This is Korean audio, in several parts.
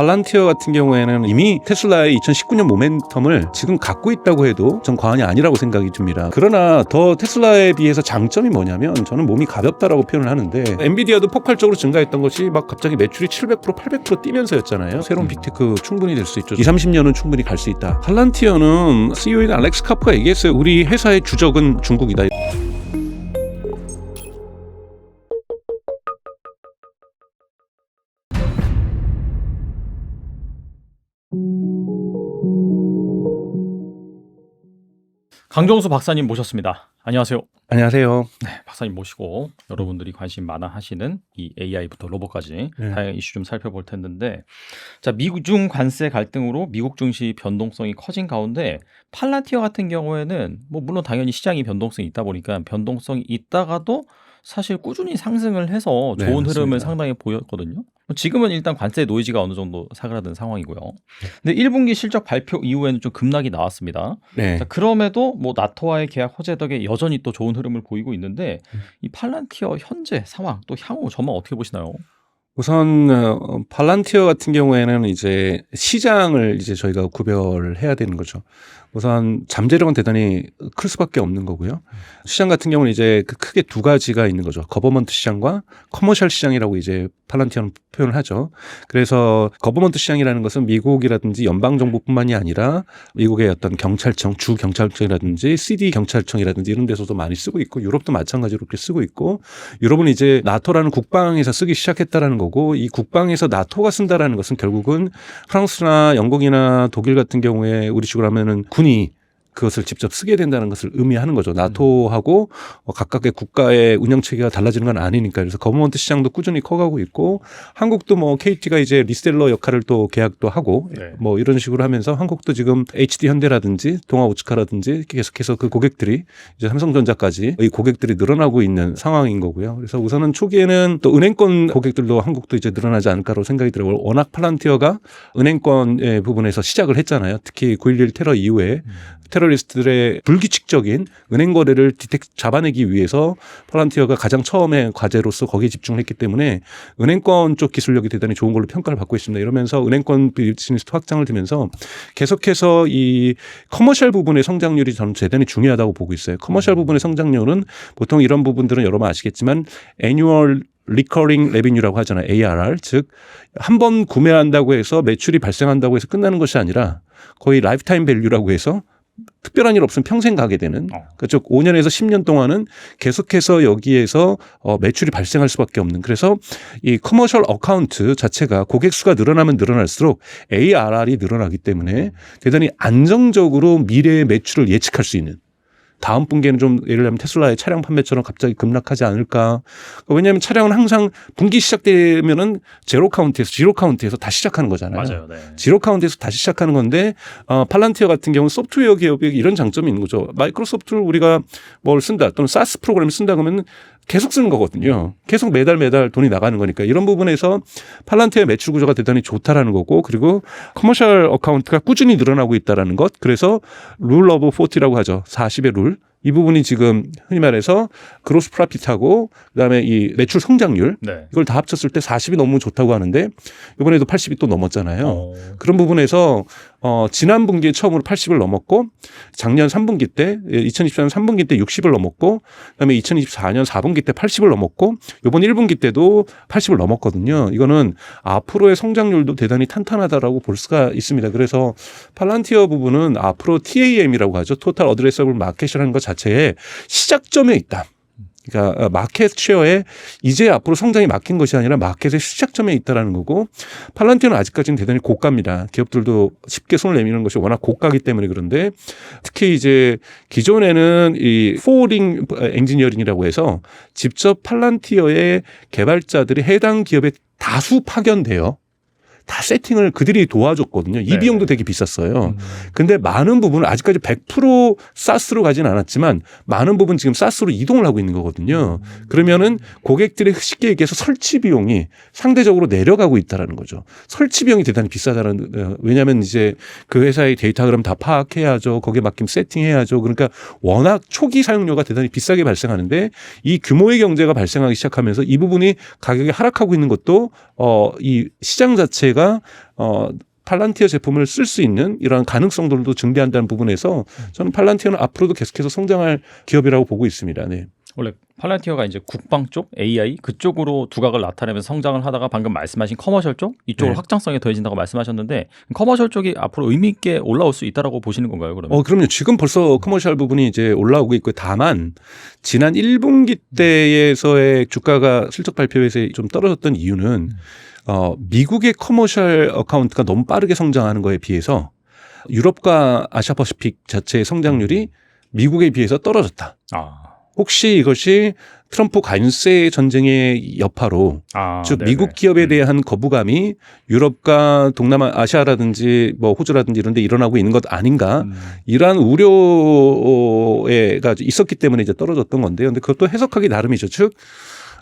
팔란티어 같은 경우에는 이미 테슬라의 2019년 모멘텀을 지금 갖고 있다고 해도 전 과언이 아니라고 생각이 듭니다. 그러나 더 테슬라에 비해서 장점이 뭐냐면 저는 몸이 가볍다라고 표현을 하는데 엔비디아도 폭발적으로 증가했던 것이 막 갑자기 매출이 700% 800% 뛰면서였잖아요. 새로운 빅테크 충분히 될 수 있죠. 2, 30년은 충분히 갈 수 있다. 팔란티어는 CEO인 알렉스 카프가 얘기했어요. 우리 회사의 주적은 중국이다. 강정수 박사님 모셨습니다. 안녕하세요. 안녕하세요. 네, 박사님 모시고 여러분들이 관심 많아 하시는 이 AI부터 로봇까지 네. 다양한 이슈 좀 살펴볼 텐데 자 미중 관세 갈등으로 미국 증시 변동성이 커진 가운데 팔란티어 같은 경우에는 뭐 물론 당연히 시장이 변동성이 있다 보니까 변동성이 있다가도 사실 꾸준히 상승을 해서 네, 좋은 흐름을 맞습니다. 상당히 보였거든요. 지금은 일단 관세 노이즈가 어느 정도 사그라든 상황이고요. 네. 근데 1분기 실적 발표 이후에는 좀 급락이 나왔습니다. 네. 자, 그럼에도 뭐 나토와의 계약 호재 덕에 여전히 또 좋은 흐름을 보이고 있는데 음. 이 팔란티어 현재 상황 또 향후 전망 어떻게 보시나요? 우선 어, 팔란티어 같은 경우에는 이제 시장을 이제 저희가 구별해야 되는 거죠. 우선 잠재력은 대단히 클 수밖에 없는 거고요. 시장 같은 경우는 이제 그 크게 두 가지가 있는 거죠. 거버먼트 시장과 커머셜 시장이라고 이제 팔란티어는 표현을 하죠. 그래서 거버먼트 시장이라는 것은 미국이라든지 연방 정부뿐만이 아니라 미국의 어떤 경찰청, 주 경찰청이라든지 CD 경찰청이라든지 이런 데서도 많이 쓰고 있고 유럽도 마찬가지로 그렇게 쓰고 있고 유럽은 이제 나토라는 국방에서 쓰기 시작했다라는 거고 이 국방에서 나토가 쓴다라는 것은 결국은 프랑스나 영국이나 독일 같은 경우에 우리 식으로 하면은 군이 그것을 직접 쓰게 된다는 것을 의미하는 거죠. 나토하고 어, 각각의 국가의 운영 체계가 달라지는 건 아니니까 그래서 거버먼트 시장도 꾸준히 커가고 있고 한국도 뭐 KT가 이제 리셀러 역할을 또 계약도 하고 네. 뭐 이런 식으로 하면서 한국도 지금 HD 현대라든지 동아 오츠카라든지 계속해서 그 고객들이 이제 삼성전자까지 이 고객들이 늘어나고 있는 상황인 거고요. 그래서 우선은 초기에는 또 은행권 고객들도 한국도 이제 늘어나지 않을까로 생각이 들어요. 워낙 팔란티어가 은행권의 부분에서 시작을 했잖아요. 특히 9.11 테러 이후에 테러리스트들의 불규칙적인 은행 거래를 디텍 잡아내기 위해서 팔란티어가 가장 처음에 과제로서 거기에 집중했기 때문에 은행권 쪽 기술력이 대단히 좋은 걸로 평가를 받고 있습니다. 이러면서 은행권 비즈니스 확장을 들면서 계속해서 이 커머셜 부분의 성장률이 저는 대단히 중요하다고 보고 있어요. 커머셜 부분의 성장률은 보통 이런 부분들은 여러분 아시겠지만 애뉴얼 리커링 레비뉴라고 하잖아요. ARR. 즉, 한 번 구매한다고 해서 매출이 발생한다고 해서 끝나는 것이 아니라 거의 라이프타임 밸류라고 해서 특별한 일 없으면 평생 가게 되는 어. 그쪽 5년에서 10년 동안은 계속해서 여기에서 어, 매출이 발생할 수밖에 없는 그래서 이 커머셜 어카운트 자체가 고객 수가 늘어나면 늘어날수록 ARR이 늘어나기 때문에 대단히 안정적으로 미래의 매출을 예측할 수 있는 다음 분기에는 좀 예를 들면 테슬라의 차량 판매처럼 갑자기 급락하지 않을까. 왜냐하면 차량은 항상 분기 시작되면은 제로 카운트에서 지로 카운트에서 다시 시작하는 거잖아요. 네. 지로 카운트에서 다시 시작하는 건데 어, 팔란티어 같은 경우는 소프트웨어 기업이 이런 장점이 있는 거죠. 마이크로소프트를 우리가 뭘 쓴다 또는 사스 프로그램을 쓴다 그러면 계속 쓰는 거거든요. 계속 매달 매달 돈이 나가는 거니까 이런 부분에서 팔란티어의 매출 구조가 대단히 좋다라는 거고 그리고 커머셜 어카운트가 꾸준히 늘어나고 있다라는 것. 그래서 룰 오브 40라고 하죠. 40의 룰. 이 부분이 지금 흔히 말해서 그로스 프라핏하고 그다음에 이 매출 성장률 네. 이걸 다 합쳤을 때 40이 너무 좋다고 하는데 이번에도 80이 또 넘었잖아요. 어. 그런 부분에서 어 지난 분기에 처음으로 80을 넘었고 작년 3분기 때 2024년 3분기 때 60을 넘었고 그다음에 2024년 4분기 때 80을 넘었고 이번 1분기 때도 80을 넘었거든요. 이거는 앞으로의 성장률도 대단히 탄탄하다라고 볼 수가 있습니다. 그래서 팔란티어 부분은 앞으로 TAM이라고 하죠. 토탈 어드레서블 마켓이라는 것 자체에 시작점에 있다. 그러니까 마켓 쉐어에 이제 앞으로 성장이 막힌 것이 아니라 마켓의 시작점에 있다라는 거고 팔란티어는 아직까지는 대단히 고가입니다. 기업들도 쉽게 손을 내미는 것이 워낙 고가기 때문에 그런데 특히 이제 기존에는 이 포링 엔지니어링이라고 해서 직접 팔란티어의 개발자들이 해당 기업에 다수 파견돼요. 다 세팅을 그들이 도와줬거든요. 이 네. 비용도 되게 비쌌어요. 음. 근데 많은 부분은 아직까지 100% 사스로 가진 않았지만 많은 부분 지금 사스로 이동을 하고 있는 거거든요. 그러면은 고객들이 쉽게 얘기해서 설치 비용이 상대적으로 내려가고 있다라는 거죠. 설치 비용이 대단히 비싸다는 어, 왜냐하면 이제 그 회사의 데이터 그럼 다 파악해야죠. 거기에 맡김 세팅해야죠. 그러니까 워낙 초기 사용료가 대단히 비싸게 발생하는데 이 규모의 경제가 발생하기 시작하면서 이 부분이 가격이 하락하고 있는 것도 어이 시장 자체의 자체가 어 팔란티어 제품을 쓸 수 있는 이러한 가능성들도 증대한다는 부분에서 저는 팔란티어는 앞으로도 계속해서 성장할 기업이라고 보고 있습니다. 네. 원래 팔란티어가 이제 국방 쪽 AI 그쪽으로 두각을 나타내면서 성장을 하다가 방금 말씀하신 커머셜 쪽 이쪽으로 네. 확장성이 더해진다고 말씀하셨는데 커머셜 쪽이 앞으로 의미 있게 올라올 수 있다라고 보시는 건가요? 그러면? 어, 그럼요. 지금 벌써 커머셜 부분이 이제 올라오고 있고 다만 지난 1분기 때에서의 주가가 실적 발표에서 좀 떨어졌던 이유는 어, 미국의 커머셜 어카운트가 너무 빠르게 성장하는 거에 비해서 유럽과 아시아 퍼시픽 자체의 성장률이 미국에 비해서 떨어졌다. 아, 혹시 이것이 트럼프 관세 전쟁의 여파로 아, 즉 네네. 미국 기업에 음. 대한 거부감이 유럽과 동남아 아시아라든지 뭐 호주라든지 이런 데 일어나고 있는 것 아닌가 음. 이러한 우려가 있었기 때문에 이제 떨어졌던 건데요. 근데 그것도 해석하기 나름이죠. 즉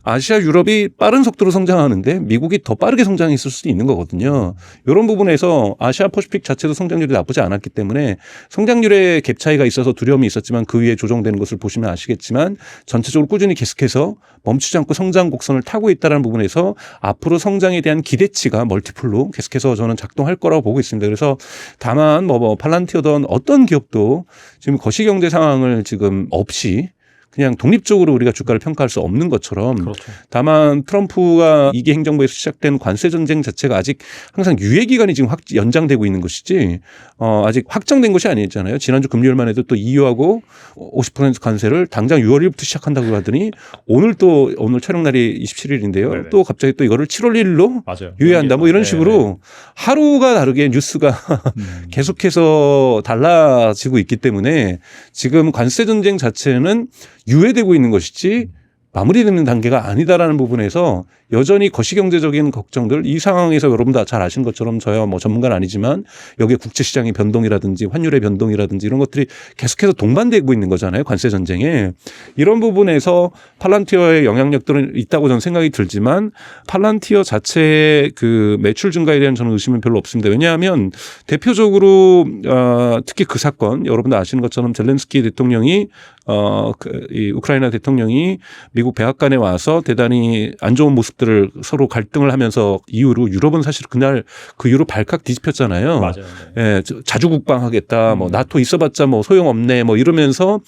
아시아 유럽이 빠른 속도로 성장하는데 미국이 더 빠르게 성장했을 수도 있는 거거든요. 이런 부분에서 아시아 퍼시픽 자체도 성장률이 나쁘지 않았기 때문에 성장률의 갭 차이가 있어서 두려움이 있었지만 그 위에 조정되는 것을 보시면 아시겠지만 전체적으로 꾸준히 계속해서 멈추지 않고 성장 곡선을 타고 있다는 부분에서 앞으로 성장에 대한 기대치가 멀티플로 계속해서 저는 작동할 거라고 보고 있습니다. 그래서 다만 뭐, 뭐 팔란티어든 어떤 기업도 지금 거시경제 상황을 지금 없이 그냥 독립적으로 우리가 주가를 평가할 수 없는 것처럼 그렇죠. 다만 트럼프가 이기 행정부에서 시작된 관세 전쟁 자체가 아직 항상 유예 기간이 지금 확 연장되고 있는 것이지 어 아직 확정된 것이 아니잖아요. 지난주 금요일만 해도 또 EU하고 50% 관세를 당장 6월 1일부터 시작한다고 하더니 오늘 또 오늘 촬영 날이 27일인데요. 네네. 또 갑자기 또 이거를 7월 1일로 맞아요. 유예한다 뭐 이런 네, 식으로 하루가 다르게 뉴스가 네. 음. 계속해서 달라지고 있기 때문에 지금 관세 전쟁 자체는 유예되고 있는 것이지 마무리되는 단계가 아니다라는 부분에서 여전히 거시경제적인 걱정들 이 상황에서 여러분 다 잘 아신 것처럼 저야 뭐 전문가는 아니지만 여기에 국제 시장의 변동이라든지 환율의 변동이라든지 이런 것들이 계속해서 동반되고 있는 거잖아요 관세 전쟁에. 이런 부분에서 팔란티어의 영향력들은 있다고 저는 생각이 들지만 팔란티어 자체의 그 매출 증가에 대한 저는 의심은 별로 없습니다. 왜냐하면 대표적으로 어, 특히 그 사건 여러분들 아시는 것처럼 젤렌스키 대통령이 어, 그, 이 우크라이나 대통령이 미국 백악관에 와서 대단히 안 좋은 모습들을 서로 갈등을 하면서 이후로 유럽은 사실 그날 그 이후로 발칵 뒤집혔잖아요. 맞아요. 네. 예, 저- 자주 국방하겠다. 뭐 음. 나토 있어봤자 뭐 소용없네. 뭐 이러면서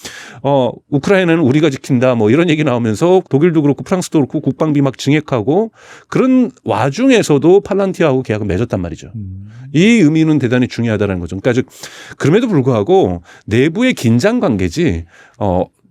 어 우크라이나는 우리가 지킨다. 뭐 이런 얘기 나오면서 독일도 그렇고 프랑스도 그렇고 국방비 막 증액하고 그런 와중에서도 팔란티아하고 계약을 맺었단 말이죠. 음. 이 의미는 대단히 중요하다는 거죠. 그러니까 즉 그럼에도 불구하고 내부의 긴장 관계지 어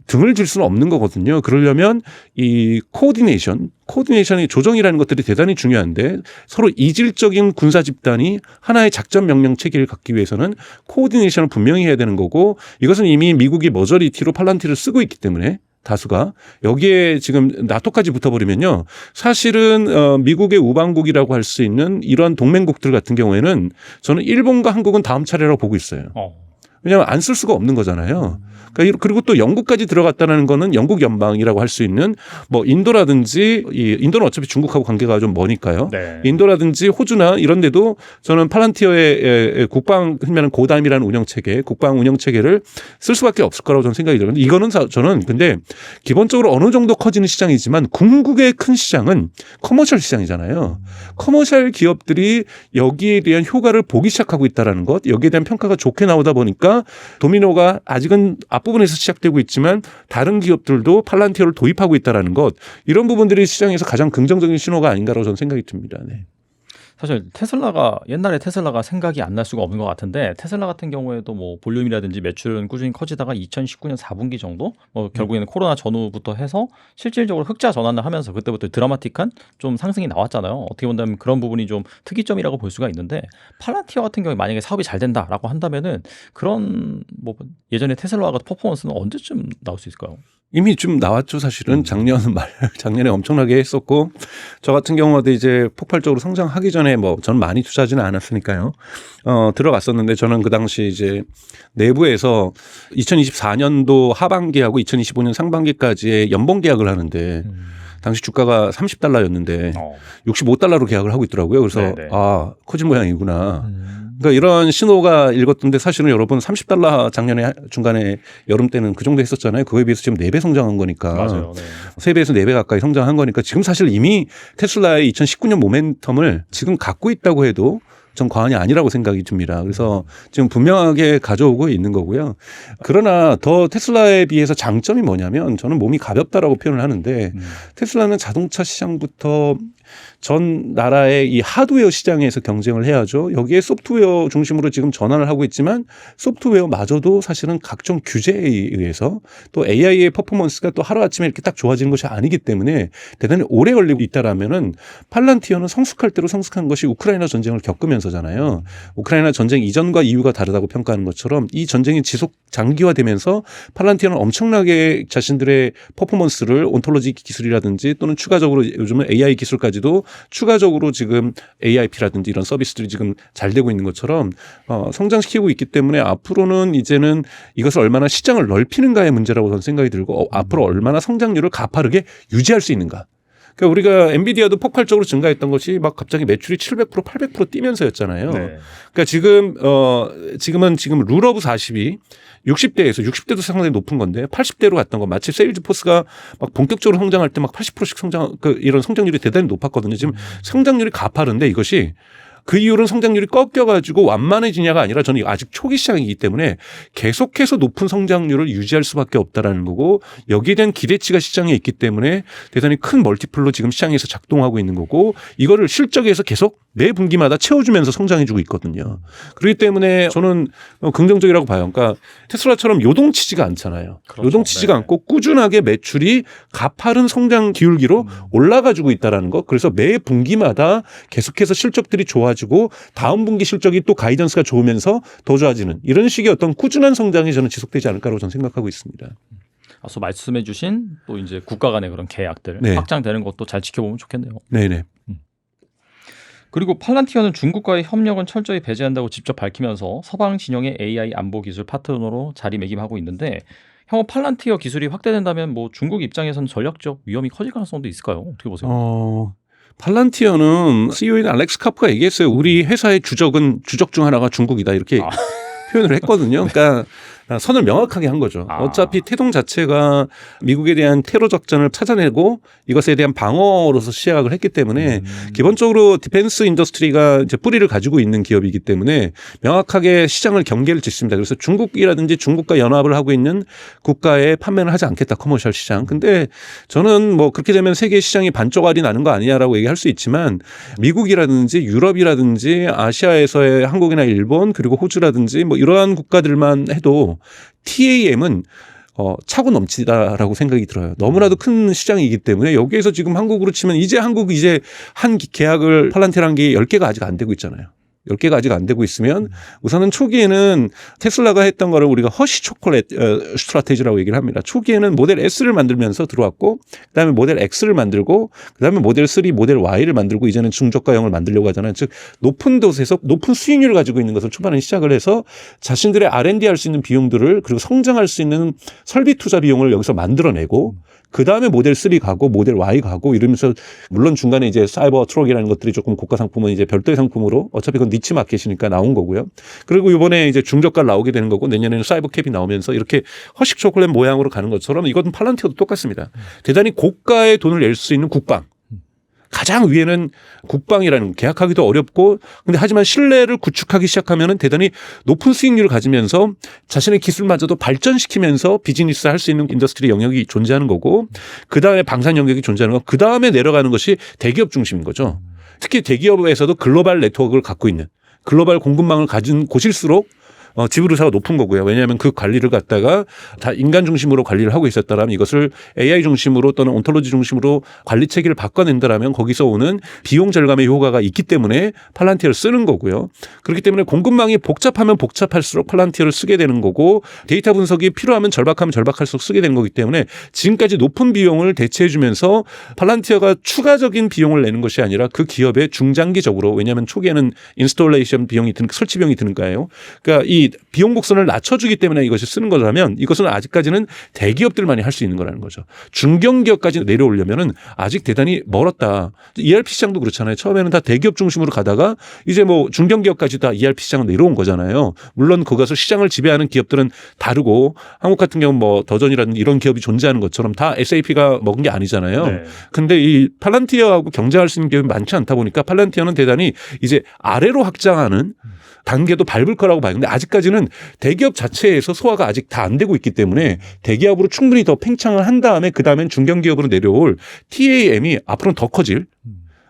등을 질 수는 없는 거거든요. 그러려면 이 코디네이션, 코디네이션의 조정이라는 것들이 대단히 중요한데 서로 이질적인 군사 집단이 하나의 작전 명령 체계를 갖기 위해서는 코디네이션을 분명히 해야 되는 거고 이것은 이미 미국이 머저리티로 팔란티를 쓰고 있기 때문에 다수가 여기에 지금 나토까지 붙어버리면요 사실은 어 미국의 우방국이라고 할 수 있는 이러한 동맹국들 같은 경우에는 저는 일본과 한국은 다음 차례라고 보고 있어요. 어. 왜냐하면 안 쓸 수가 없는 거잖아요. 그러니까 이- 그리고 또 영국까지 들어갔다는 거는 영국 연방이라고 할 수 있는 뭐 인도라든지 이 인도는 어차피 중국하고 관계가 좀 머니까요. 네. 인도라든지 호주나 이런 데도 저는 팔란티어의 국방 흔히말하는 고담이라는 운영 체계, 국방 운영 체계를 쓸 수밖에 없을 거라고 저는 생각이 들어요. 이거는 사- 저는 근데 기본적으로 어느 정도 커지는 시장이지만 궁극의 큰 시장은 커머셜 시장이잖아요. 커머셜 기업들이 여기에 대한 효과를 보기 시작하고 있다라는 것, 여기에 대한 평가가 좋게 나오다 보니까 도미노가 아직은 앞부분에서 시작되고 있지만 다른 기업들도 팔란티어를 도입하고 있다라는 것, 이런 부분들이 시장에서 가장 긍정적인 신호가 아닌가라고 저는 생각이 듭니다. 네. 사실 테슬라가 옛날에 테슬라가 생각이 안 날 수가 없는 것 같은데 테슬라 같은 경우에도 뭐 볼륨이라든지 매출은 꾸준히 커지다가 2019년 4분기 정도 뭐 결국에는 코로나 전후부터 해서 실질적으로 흑자 전환을 하면서 그때부터 드라마틱한 좀 상승이 나왔잖아요. 어떻게 본다면 그런 부분이 좀 특이점이라고 볼 수가 있는데 팔란티어 같은 경우에 만약에 사업이 잘 된다라고 한다면은 그런 뭐 예전에 테슬라가 퍼포먼스는 언제쯤 나올 수 있을까요? 이미 좀 나왔죠, 사실은. 작년 말, 작년에 엄청나게 했었고, 저 같은 경우도 이제 폭발적으로 성장하기 전에 뭐, 저는 많이 투자하지는 않았으니까요. 어, 들어갔었는데 저는 그 당시 이제 내부에서 2024년도 하반기하고 2025년 상반기까지의 연봉 계약을 하는데, 당시 주가가 30달러였는데, 어. 65달러로 계약을 하고 있더라고요. 그래서, 네네. 아, 커진 모양이구나. 음. 그러니까 이런 신호가 읽었던데 사실은 여러분 30달러 작년에 중간에 여름 때는 그 정도 했었잖아요. 그거에 비해서 지금 4배 성장한 거니까. 맞아요. 네. 3배에서 4배 가까이 성장한 거니까 지금 사실 이미 테슬라의 2019년 모멘텀을 지금 갖고 있다고 해도 전 과언이 아니라고 생각이 듭니다. 그래서 지금 분명하게 가져오고 있는 거고요. 그러나 더 테슬라에 비해서 장점이 뭐냐면 저는 몸이 가볍다라고 표현을 하는데 음. 테슬라는 자동차 시장부터 전 나라의 이 하드웨어 시장에서 경쟁을 해야죠. 여기에 소프트웨어 중심으로 지금 전환을 하고 있지만 소프트웨어마저도 사실은 각종 규제에 의해서 또 AI의 퍼포먼스가 또 하루아침에 이렇게 딱 좋아지는 것이 아니기 때문에 대단히 오래 걸리고 있다라면은 팔란티어는 성숙할 대로 성숙한 것이 우크라이나 전쟁을 겪으면서잖아요. 우크라이나 전쟁 이전과 이후가 다르다고 평가하는 것처럼 이 전쟁이 지속 장기화되면서 팔란티어는 엄청나게 자신들의 퍼포먼스를 온톨로지 기술이라든지 또는 추가적으로 요즘은 AI 기술 까지도 추가적으로 지금 AIP라든지 이런 서비스들이 지금 잘 되고 있는 것처럼 어, 성장시키고 있기 때문에 앞으로는 이제는 이것을 얼마나 시장을 넓히는가의 문제라고 저는 생각이 들고 어, 앞으로 얼마나 성장률을 가파르게 유지할 수 있는가. 그러니까 우리가 엔비디아도 폭발적으로 증가했던 것이 막 갑자기 매출이 700% 800% 뛰면서였잖아요. 네. 그러니까 지금 어 지금은 지금 룰 오브 40이 60대에서 60대도 상당히 높은 건데 80대로 갔던 거 마치 세일즈 포스가 막 본격적으로 성장할 때 막 80%씩 성장 그 이런 성장률이 대단히 높았거든요. 지금 성장률이 가파른데 이것이 그 이후로는 성장률이 꺾여가지고 완만해지냐가 아니라 저는 아직 초기 시장이기 때문에 계속해서 높은 성장률을 유지할 수밖에 없다라는 거고 여기에 대한 기대치가 시장에 있기 때문에 대단히 큰 멀티플로 지금 시장에서 작동하고 있는 거고 이거를 실적에서 계속 매 분기마다 채워주면서 성장해주고 있거든요. 그렇기 때문에 저는 어, 긍정적이라고 봐요. 그러니까 테슬라처럼 요동치지가 않잖아요. 그렇죠. 요동치지가 네. 않고 꾸준하게 매출이 가파른 성장 기울기로 올라가지고 있다라는 거. 그래서 매 분기마다 계속해서 실적들이 좋아지 고 다음 분기 실적이 또 가이던스가 좋으면서 더 좋아지는 이런 식의 어떤 꾸준한 성장이 저는 지속되지 않을까라고 저는 생각하고 있습니다. 앞서 말씀해주신 또 이제 국가 간의 그런 계약들 네. 확장되는 것도 잘 지켜보면 좋겠네요. 네네. 그리고 팔란티어는 중국과의 협력은 철저히 배제한다고 직접 밝히면서 서방 진영의 AI 안보 기술 파트너로 자리매김하고 있는데 향후 팔란티어 기술이 확대된다면 뭐 중국 입장에서는 전략적 위험이 커질 가능성도 있을까요? 어떻게 보세요? 어, 팔란티어는 CEO인 알렉스 카프가 얘기했어요. 우리 회사의 주적은 주적 중 하나가 중국이다 이렇게 아. 표현을 했거든요. 그러니까 선을 명확하게 한 거죠. 아. 어차피 태동 자체가 미국에 대한 테러 작전을 찾아내고 이것에 대한 방어로서 시작을 했기 때문에 음. 기본적으로 디펜스 인더스트리가 이제 뿌리를 가지고 있는 기업이기 때문에 명확하게 시장을 경계를 짓습니다. 그래서 중국이라든지 중국과 연합을 하고 있는 국가에 판매를 하지 않겠다 커머셜 시장. 근데 저는 뭐 그렇게 되면 세계 시장이 반쪽알이 나는 거 아니냐라고 얘기할 수 있지만 미국이라든지 유럽이라든지 아시아에서의 한국이나 일본 그리고 호주라든지 뭐 이러한 국가들만 해도 TAM은 어, 차고 넘치다라고 생각이 들어요. 너무나도 큰 시장이기 때문에 여기에서 지금 한국으로 치면 이제 한국 이제 한 기- 계약을 팔란티라는 게 10개가 아직 안 되고 있잖아요. 10개가 아직 안 되고 있으면 우선은 초기에는 테슬라가 했던 거를 우리가 허쉬 초콜릿 어, 스트라테지라고 얘기를 합니다. 초기에는 모델 S를 만들면서 들어왔고 그다음에 모델 X를 만들고 그다음에 모델 3, 모델 Y를 만들고 이제는 중저가형을 만들려고 하잖아요. 즉 높은 돛에서 높은 수익률을 가지고 있는 것을 초반에 시작을 해서 자신들의 R&D 할 수 있는 비용들을 그리고 성장할 수 있는 설비 투자 비용을 여기서 만들어내고 그 다음에 모델 3 가고 모델 Y 가고 이러면서 물론 중간에 이제 사이버 트럭이라는 것들이 조금 고가 상품은 이제 별도의 상품으로 어차피 그건 니치 마켓이니까 나온 거고요. 그리고 이번에 이제 중저가 나오게 되는 거고 내년에는 사이버 캡이 나오면서 이렇게 허식 초콜릿 모양으로 가는 것처럼 이것은 팔란티어도 똑같습니다. 대단히 고가의 돈을 낼 수 있는 국방. 가장 위에는 국방이라는 계약하기도 어렵고 근데 하지만 신뢰를 구축하기 시작하면은 대단히 높은 수익률을 가지면서 자신의 기술마저도 발전시키면서 비즈니스 할 수 있는 인더스트리 영역이 존재하는 거고 그 다음에 방산 영역이 존재하는 거그 다음에 내려가는 것이 대기업 중심인 거죠. 특히 대기업에서도 글로벌 네트워크를 갖고 있는 글로벌 공급망을 가진 곳일수록 어, 지불 의사가 높은 거고요. 왜냐하면 그 관리를 갖다가 다 인간 중심으로 관리를 하고 있었다라면 이것을 AI 중심으로 또는 온톨로지 중심으로 관리 체계를 바꿔낸다라면 거기서 오는 비용 절감의 효과가 있기 때문에 팔란티어를 쓰는 거고요. 그렇기 때문에 공급망이 복잡하면 복잡할수록 팔란티어를 쓰게 되는 거고 데이터 분석이 필요하면 절박하면 절박할수록 쓰게 되는 거기 때문에 지금까지 높은 비용을 대체해 주면서 팔란티어가 추가적인 비용을 내는 것이 아니라 그 기업에 중장기적으로 왜냐하면 초기에는 인스톨레이션 비용이 드는 설치 비용이 드는 거예요. 그러니까 이이 비용 곡선을 낮춰주기 때문에 이것이 쓰는 거라면 이것은 아직까지는 대기업들만이 할 수 있는 거라는 거죠. 중견기업까지 내려오려면은 아직 대단히 멀었다. ERP 시장도 그렇잖아요. 처음에는 다 대기업 중심으로 가다가 이제 뭐 중견기업까지 다 ERP 시장은 내려온 거잖아요. 물론 그것을 시장을 지배하는 기업들은 다르고 한국 같은 경우는 뭐 더전이라든지 이런 기업이 존재하는 것처럼 다 SAP가 먹은 게 아니잖아요. 네. 근데 이 팔란티어하고 경쟁할 수 있는 기업이 많지 않다 보니까 팔란티어는 대단히 이제 아래로 확장하는 단계도 밟을 거라고 봐요. 근데 아직까지는 대기업 자체에서 소화가 아직 다 안 되고 있기 때문에 대기업으로 충분히 더 팽창을 한 다음에 그 다음엔 중견기업으로 내려올 TAM이 앞으로는 더 커질.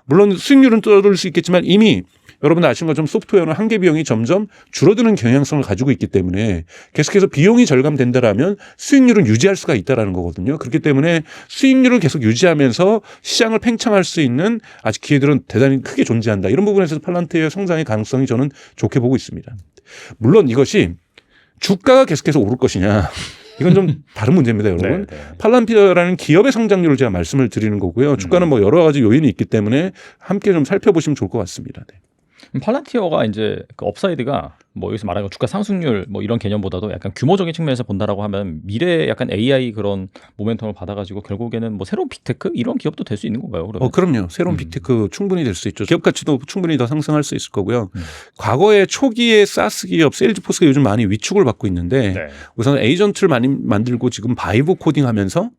물론 수익률은 떨어질 수 있겠지만 이미 여러분 아시는 것처럼 소프트웨어는 한계 비용이 점점 줄어드는 경향성을 가지고 있기 때문에 계속해서 비용이 절감된다라면 수익률은 유지할 수가 있다라는 거거든요. 그렇기 때문에 수익률을 계속 유지하면서 시장을 팽창할 수 있는 아직 기회들은 대단히 크게 존재한다. 이런 부분에서 팔란트의 성장의 가능성이 저는 좋게 보고 있습니다. 물론 이것이 주가가 계속해서 오를 것이냐. 이건 좀 다른 문제입니다, 여러분. 네, 네. 팔란티어라는 기업의 성장률을 제가 말씀을 드리는 거고요. 주가는 뭐 여러 가지 요인이 있기 때문에 함께 좀 살펴보시면 좋을 것 같습니다. 네. 팔란티어가 이제 그 업사이드가 뭐 여기서 말하는 주가 상승률 뭐 이런 개념보다도 약간 규모적인 측면에서 본다라고 하면 미래에 약간 AI 그런 모멘텀을 받아가지고 결국에는 뭐 새로운 빅테크 이런 기업도 될 수 있는 건가요? 그러면? 어, 그럼요. 새로운 음. 빅테크 충분히 될 수 있죠. 기업 가치도 충분히 더 상승할 수 있을 거고요. 음. 과거에 초기에 사스 기업, 세일즈포스가 요즘 많이 위축을 받고 있는데 네. 우선 에이전트를 많이 만들고 지금 바이브 코딩 하면서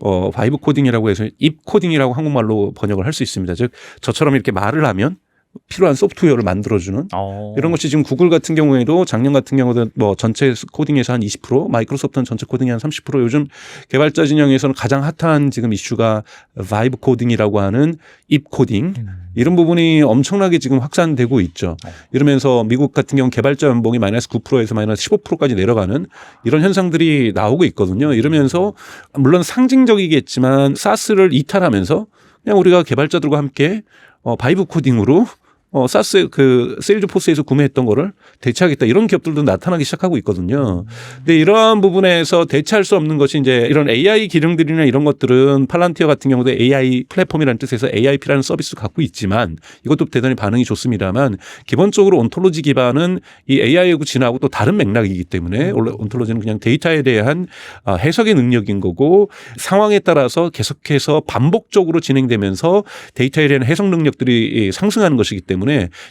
어, 바이브 코딩이라고 해서 입 코딩이라고 한국말로 번역을 할 수 있습니다. 즉, 저처럼 이렇게 말을 하면 필요한 소프트웨어를 만들어주는 어. 이런 것이 지금 구글 같은 경우에도 작년 같은 경우도 뭐 전체 코딩에서 한 20%, 마이크로소프트는 전체 코딩의 한 30% 요즘 개발자 진영에서는 가장 핫한 지금 이슈가 바이브 코딩이라고 하는 입 코딩 음. 이런 부분이 엄청나게 지금 확산되고 있죠. 어. 이러면서 미국 같은 경우 개발자 연봉이 마이너스 9%에서 마이너스 15%까지 내려가는 이런 현상들이 나오고 있거든요. 이러면서 물론 상징적이겠지만 사스를 이탈하면서 그냥 우리가 개발자들과 함께 어, 바이브 코딩으로 어, 사스 그 세일즈포스에서 구매했던 거를 대체하겠다 이런 기업들도 나타나기 시작하고 있거든요. 근데 이러한 부분에서 대체할 수 없는 것이 이제 이런 AI 기능들이나 이런 것들은 팔란티어 같은 경우도 AI 플랫폼이라는 뜻에서 AIP라는 서비스를 갖고 있지만 이것도 대단히 반응이 좋습니다만 기본적으로 온톨로지 기반은 이 AI하고 진화하고 또 다른 맥락이기 때문에 원래 온톨로지는 그냥 데이터에 대한 아, 해석의 능력인 거고 상황에 따라서 계속해서 반복적으로 진행되면서 데이터에 대한 해석 능력들이 상승하는 것이기 때문에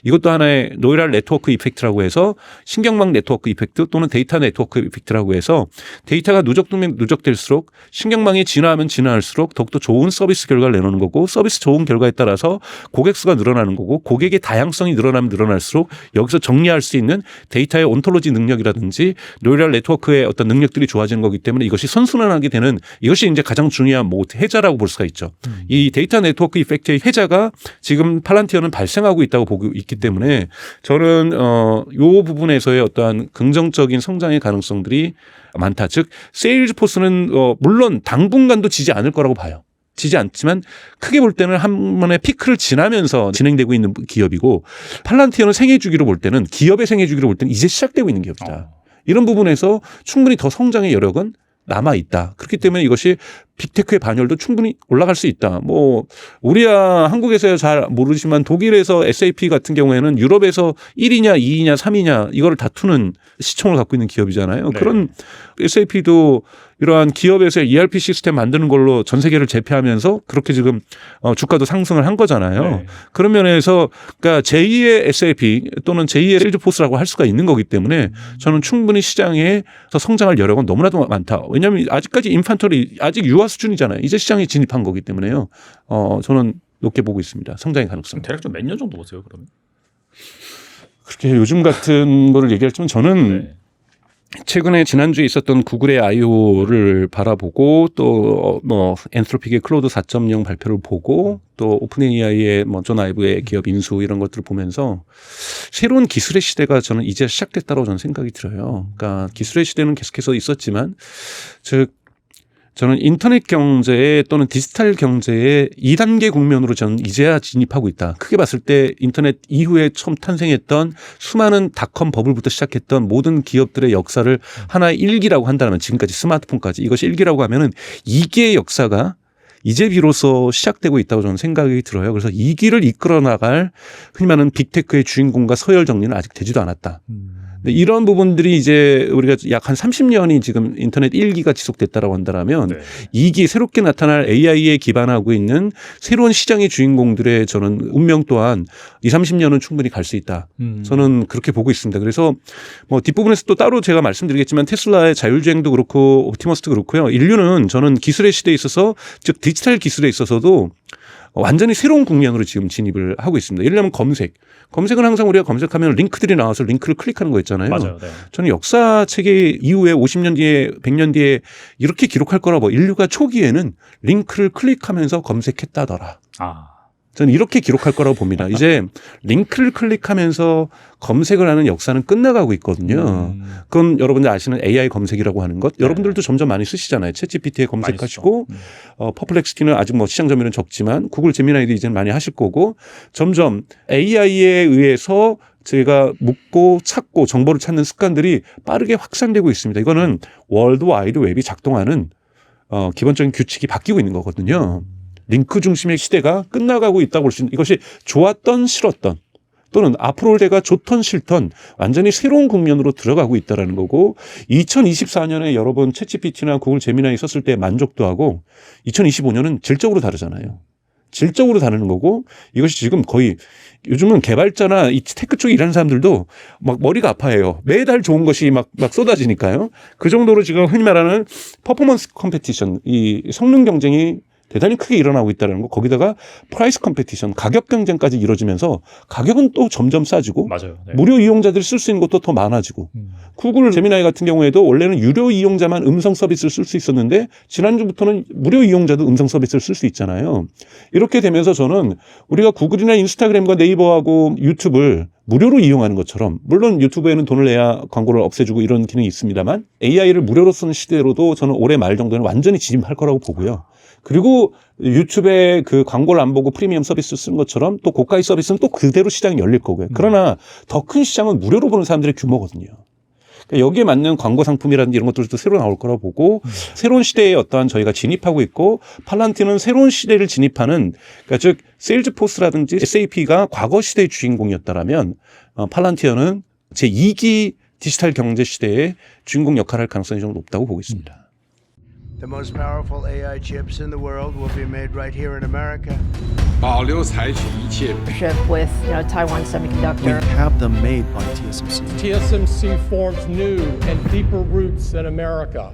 이것도 하나의 노이랄 네트워크 이펙트라고 해서 신경망 네트워크 이펙트 또는 데이터 네트워크 이펙트라고 해서 데이터가 누적되면 누적될수록 신경망이 진화하면 진화할수록 더욱더 좋은 서비스 결과를 내놓는 거고 서비스 좋은 결과에 따라서 고객 수가 늘어나는 거고 고객의 다양성이 늘어나면 늘어날수록 여기서 정리할 수 있는 데이터의 온톨로지 능력이라든지 노이랄 네트워크의 어떤 능력들이 좋아지는 거기 때문에 이것이 선순환하게 되는 이것이 이제 가장 중요한 뭐 해자라고 볼 수가 있죠. 이 데이터 네트워크 이펙트의 해자가 지금 팔란티어는 발생하고 있다고 보고 있기 때문에 저는 어 요 부분에서의 어떠한 긍정적인 성장의 가능성들이 많다. 즉 세일즈포스는 어 물론 당분간도 지지 않을 거라고 봐요. 지지 않지만 크게 볼 때는 한 번에 피크를 지나면서 진행되고 있는 기업이고 팔란티어는 생애 주기로 볼 때는 기업의 생애 주기로 볼 때는 이제 시작되고 있는 기업이다. 어. 이런 부분에서 충분히 더 성장의 여력은 남아 있다. 그렇기 때문에 이것이 빅테크의 반열도 충분히 올라갈 수 있다. 뭐 우리야 한국에서야 잘 모르지만 독일에서 SAP 같은 경우에는 유럽에서 1위냐 2위냐 3위냐 이거를 다투는 시총을 갖고 있는 기업이잖아요. 네. 그런 SAP도 이러한 기업에서 ERP 시스템 만드는 걸로 전 세계를 제패하면서 그렇게 지금 어, 주가도 상승을 한 거잖아요. 네. 그런 면에서 그러니까 제2의 SAP 또는 제2의 세일즈포스라고 할 수가 있는 거기 때문에 저는 충분히 시장에서 성장할 여력은 너무나도 많다. 왜냐하면 아직까지 인판토리 아직 유아 수준이잖아요. 이제 시장에 진입한 거기 때문에요. 어 저는 높게 보고 있습니다. 성장의 가능성. 대략 좀 몇 년 정도 보세요 그러면? 그렇게 요즘 같은 거를 얘기하자면 저는 네. 최근에 지난주에 있었던 구글의 I.O.를 바라보고 또뭐 엔트로픽의 클로드 4.0 발표를 보고 또 오픈 AI의 뭐존 아이브의 기업 인수 이런 것들을 보면서 새로운 기술의 시대가 저는 이제 시작됐다고 저는 생각이 들어요. 그러니까 기술의 시대는 계속해서 있었지만 즉 저는 인터넷 경제 또는 디지털 경제의 2단계 국면으로 저는 이제야 진입하고 있다. 크게 봤을 때 인터넷 이후에 처음 탄생했던 수많은 닷컴 버블부터 시작했던 모든 기업들의 역사를 하나의 일기라고 한다면 지금까지 스마트폰까지 이것이 일기라고 하면은 이기의 역사가 이제 비로소 시작되고 있다고 저는 생각이 들어요. 그래서 이 길을 이끌어 나갈 흔히 말하는 빅테크의 주인공과 서열 정리는 아직 되지도 않았다. 근데 이런 부분들이 이제 우리가 약 한 30년이 지금 인터넷 1기가 지속됐다라고 한다면 네. 2기 새롭게 나타날 AI에 기반하고 있는 새로운 시장의 주인공들의 저는 운명 또한 2, 30년은 충분히 갈 수 있다. 음. 저는 그렇게 보고 있습니다. 그래서 뭐 뒷부분에서 또 따로 제가 말씀드리겠지만 테슬라의 자율주행도 그렇고 옵티머스도 그렇고요. 인류는 저는 기술의 시대에 있어서 즉 디지털 기술에 있어서도 완전히 새로운 국면으로 지금 진입을 하고 있습니다. 예를 들면 검색. 검색은 항상 우리가 검색하면 링크들이 나와서 링크를 클릭하는 거 있잖아요. 맞아요. 네. 저는 역사 체계 이후에 50년 뒤에 100년 뒤에 이렇게 기록할 거라고 인류가 초기에는 링크를 클릭하면서 검색했다더라. 아. 저는 이렇게 기록할 거라고 봅니다. 이제 링크를 클릭하면서 검색을 하는 역사는 끝나가고 있거든요. 음. 그건 여러분들 아시는 AI 검색이라고 하는 것. 네. 여러분들도 점점 많이 쓰시잖아요. 챗 GPT에 검색하시고 쓰죠. 어, 퍼플렉스티는 아직 뭐 시장 점유율은 적지만 구글 제미나이도 이제는 많이 하실 거고 점점 AI에 의해서 제가 묻고 찾고 정보를 찾는 습관들이 빠르게 확산되고 있습니다. 이거는 월드 와이드 웹이 작동하는 어, 기본적인 규칙이 바뀌고 있는 거거든요. 링크 중심의 시대가 끝나가고 있다고 볼 수 있는 이것이 좋았던 싫었던 또는 앞으로 올 때가 좋던 싫던 완전히 새로운 국면으로 들어가고 있다라는 거고 2024년에 여러분 챗GPT나 구글 제미나이 썼을 때 만족도 하고 2025년은 질적으로 다르잖아요. 질적으로 다르는 거고 이것이 지금 거의 요즘은 개발자나 이 테크 쪽에 일하는 사람들도 막 머리가 아파해요. 매달 좋은 것이 막, 막 쏟아지니까요. 그 정도로 지금 흔히 말하는 퍼포먼스 컴페티션, 이 성능 경쟁이 대단히 크게 일어나고 있다는 거. 거기다가 프라이스 컴페티션, 가격 경쟁까지 이루어지면서 가격은 또 점점 싸지고 맞아요. 네. 무료 이용자들이 쓸 수 있는 것도 더 많아지고 음. 구글 제미나이 같은 경우에도 원래는 유료 이용자만 음성 서비스를 쓸 수 있었는데 지난주부터는 무료 이용자도 음성 서비스를 쓸 수 있잖아요. 이렇게 되면서 저는 우리가 구글이나 인스타그램과 네이버하고 유튜브를 무료로 이용하는 것처럼 물론 유튜브에는 돈을 내야 광고를 없애주고 이런 기능이 있습니다만 AI를 무료로 쓰는 시대로도 저는 올해 말 정도는 완전히 진입할 거라고 보고요. 그리고 유튜브에 그 광고를 안 보고 프리미엄 서비스 쓰는 것처럼 또 고가의 서비스는 또 그대로 시장이 열릴 거고요. 그러나 더 큰 시장은 무료로 보는 사람들의 규모거든요. 그러니까 여기에 맞는 광고 상품이라든지 이런 것들도 새로 나올 거라고 보고 새로운 시대에 어떠한 저희가 진입하고 있고 팔란티는 새로운 시대를 진입하는 그러니까 즉 세일즈포스라든지 SAP가 과거 시대의 주인공이었다라면 어, 팔란티어는 제 2기 디지털 경제 시대의 주인공 역할을 할 가능성이 좀 높다고 보고 있습니다. The most powerful AI chips in the world will be made right here in America. 保留采取一切 partnership with you know Taiwan We Semiconductor. have them made by TSMC. TSMC forms new and deeper roots in America.